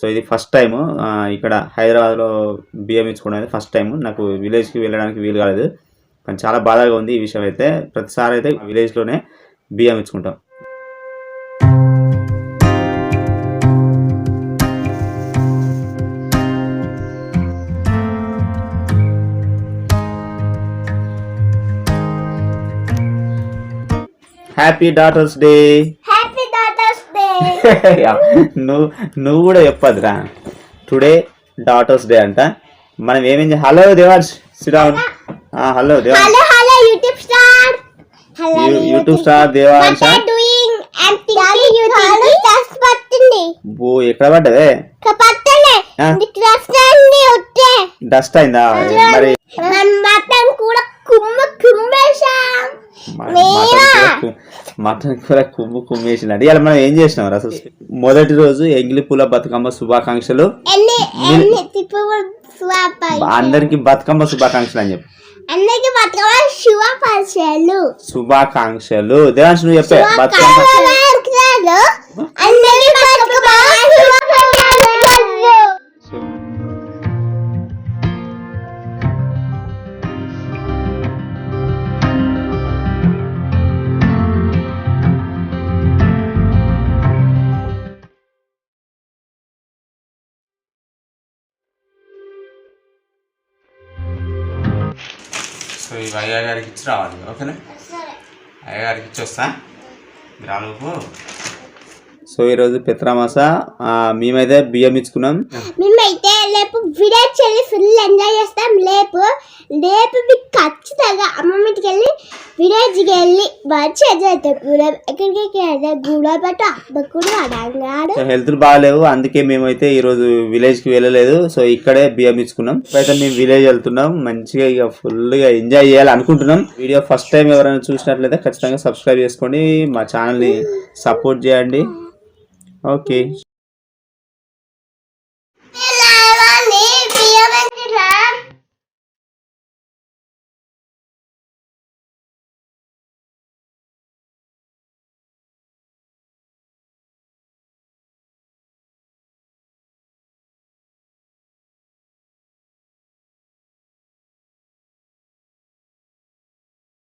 So ఇది first time ఇక్కడ హైదరాబాద్లో బియ్యం ఇచ్చుకునేది ఫస్ట్ టైం నాకు విలేజ్కి వెళ్ళడానికి వీలు కాలేదు. కానీ చాలా బాధగా ఉంది ఈ విషయం అయితే. ప్రతిసారి అయితే విలేజ్లోనే బియ్యం ఇచ్చుకుంటాం. హ్యాపీ డాటర్స్ డే నువ్వు నువ్వు కూడా చెప్పదురా టుడే డాటర్స్ డే అంట. మనం ఏమేం hello Devansh Sriram hello hello YouTube star hello YouTube star Devansh what are doing I am thinking you thinking test పట్టింది ఓ ఎక్కడ పడ్డదే డస్ట్ అయిందా? మరి కూడా కుమ్మ కుమ్మేశాం? మటన్ కూర కుమ్ము కుమ్మేసిందండి ఇలా మనం ఏం చేసినాం అసలు మొదటి రోజు ఎంగిలి పూల బతుకమ్మ శుభాకాంక్షలు. అందరికి బతుకమ్మ శుభాకాంక్షలు అని చెప్పి. అందరికి బతుకమ్మ పరిచయాలు శుభాకాంక్షలు. దేవాంశ్ నువ్వు చెప్పే. బతుకమ్మ శుభాకాంక్షలు అందరికి బతుకమ్మ సో ఇవి అయ్య గారికి ఇచ్చి రావాలి. ఓకేనా? అయ్య గారికి ఇచ్చి వస్తా. గ్రాములకు సో ఈరోజు పిత్రామాస ఆ, మేమైతే బియ్యం ఇచ్చుకున్నాం. మేమైతే రేపు విలేజ్ వెళ్ళి ఫుల్ ఎంజాయ్ చేస్తాం. రేపు రేపు మీకు ఖచ్చితంగా విలేజ్కి వెళ్ళి మంచి ఎంజాయ్ ఎక్కడికి వెళ్తాం అబ్బకుడు అడగాడు. హెల్త్ బాగాలేవు. అందుకే మేమైతే ఈరోజు విలేజ్కి వెళ్ళలేదు. సో ఇక్కడే బియ్యం ఇచ్చుకున్నాం. అయితే మేము విలేజ్ వెళ్తున్నాం. మంచిగా ఇక ఫుల్గా ఎంజాయ్ చేయాలి అనుకుంటున్నాం వీడియో ఫస్ట్ టైం ఎవరైనా చూసినట్లయితే ఖచ్చితంగా సబ్స్క్రైబ్ చేసుకోండి. మా ఛానల్ని సపోర్ట్ చేయండి. ఓకే.